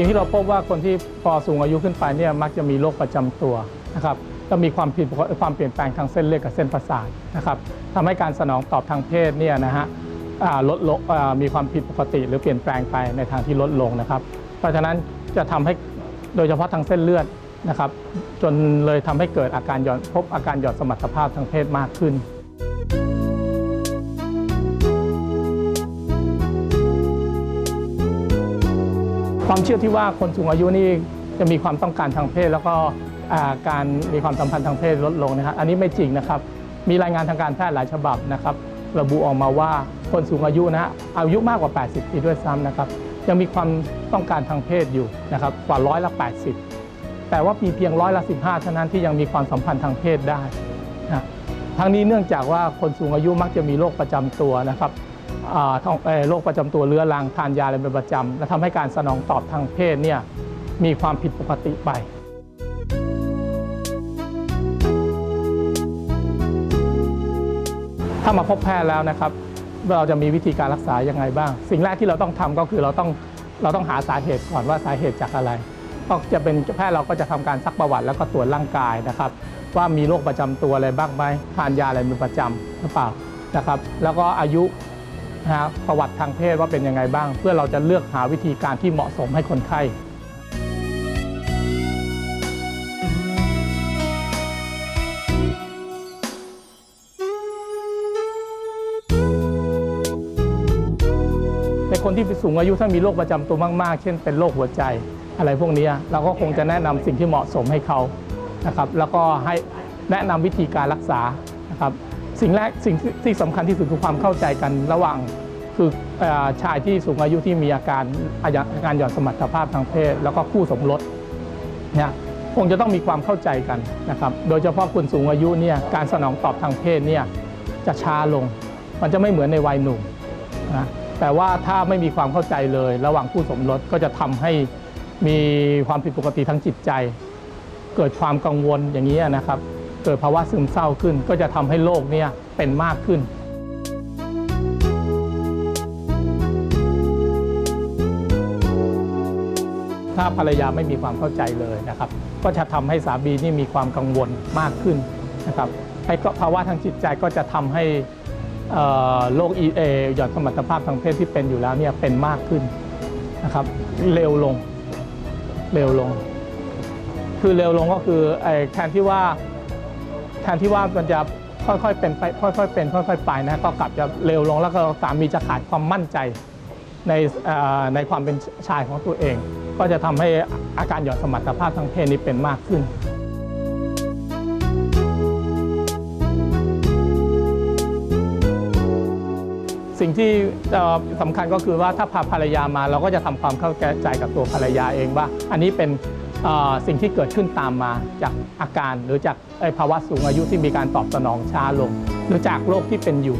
สิ่งที่เราพบว่าคนที่พอสูงอายุขึ้นไปเนี่ยมักจะมีโรคประจำตัวนะครับก็มีความผิดความเปลี่ยนแปลงทางเส้นเลือดกับเส้นประสาทนะครับทำให้การสนองตอบทางเพศเนี่ยนะฮะลดลงมีความผิดปกติ หรือเปลี่ยนแปลงไปในทางที่ลดลงนะครับ เพราะฉะนั้นจะทำให้โดยเฉพาะทางเส้นเลือดนะครับ จนเลยทำให้เกิดอาการหย่อนพบอาการหย่อนสมรรถภาพทางเพศมากขึ้น ความเชื่อที่ว่าคนสูงอายุนี่จะมีความต้องการทางเพศ แล้วก็การมีความสัมพันธ์ทางเพศลดลงนะครับอันนี้ไม่จริงนะครับ มีรายงานทางการแพทย์หลายฉบับนะครับ ระบุออกมาว่าคนสูงอายุนะอายุมากกว่า 80 ปีด้วยซ้ำนะครับ ยังมีความต้องการทางเพศอยู่นะครับกว่าร้อยละ 80 แต่ว่ามีเพียงร้อยละ15เท่านั้นที่ยังมีความสัมพันธ์ทางเพศได้นะทั้งนี้เนื่องจากว่าคนสูงอายุมักจะมีโรคประจำตัวนะครับ โรคประจำตัวเรื้อรังทานยาอะไรเป็นประจำและทำให้การสนองตอบทางเพศเนี่ยมีความผิดปกติไปถ้ามาพบแพทย์แล้วนะครับเราจะมีวิธีการรักษายังไงบ้าง สิ่งแรกที่เราต้องทำก็คือเราต้องเราต้องหาสาเหตุก่อนว่าสาเหตุจากอะไรก็จะเป็นแพทย์เราก็จะทำการซักประวัติแล้วก็ตรวจร่างกายนะครับ ว่ามีโรคประจำตัวอะไรบ้างไหมทานยาอะไรเป็นประจำหรือเปล่านะครับ แล้วก็อายุ นะประวัติทางเพศว่าเป็นยังไงบ้าง เพื่อเราจะเลือกหาวิธีการที่เหมาะสมให้คนไข้ในคนที่สูงอายุถ้ามีโรคประจำตัวมาก ๆ เช่นเป็นโรคหัวใจ อะไรพวกนี้เราก็คงจะแนะนำสิ่งที่เหมาะสมให้เขานะครับ แล้วก็ให้แนะนำวิธีการรักษานะครับ สิ่งแรกสิ่งที่สำคัญที่สุดคือความเข้าใจกันระหว่างคืออชายที่สูงอายุที่มีอาการอาการหย่อนสมรรถภาพทางเพศ แล้วก็คู่สมรสเนี่ยคงจะต้องมีความเข้าใจกันนะครับโดยเฉพาะคนสูงอายุเนี่ยการสนองตอบทางเพศเนี่ยจะช้าลง มันจะไม่เหมือนในวัยหนุ่มนะแต่ว่าถ้าไม่มีความเข้าใจเลย ระหว่างคู่สมรสก็จะทำให้มีความผิดปกติทางจิตใจ เกิดความกังวลอย่างนี้นะครับ เกิดภาวะซึมเศร้าขึ้น ก็จะทำให้โรคเนี่ยเป็นมากขึ้น ถ้าภรรยาไม่มีความเข้าใจเลยนะครับ ก็จะทำให้สามีนี่มีความกังวลมากขึ้นนะครับไอ้ก็ภาวะทางจิตใจก็จะทำให้โรค EA หย่อนสมรรถภาพทางเพศที่เป็นอยู่แล้วเนี่ยเป็นมากขึ้นนะครับเร็วลงเร็วลง คือเร็วลงก็คือแทนที่ว่า แทนที่ว่ามันจะค่อยๆเป็นไปค่อยๆเป็นค่อยๆไปนะก็กลับจะเร็วลงแล้วก็สามีจะขาดความมั่นใจในในความเป็นชายของตัวเอง ก็จะทำให้อาการหย่อนสมรรถภาพทางเพศนี้เป็นมากขึ้น สิ่งที่เอ่อสำคัญก็คือว่าถ้าพาภรรยามาเราก็จะทำความเข้าใจกับตัวภรรยาเองว่า อันนี้เป็น สิ่งที่เกิดขึ้นตามมาจากอาการหรือจากภาวะสูงอายุที่มีการตอบสนองช้าลงหรือจากโรคที่เป็นอยู่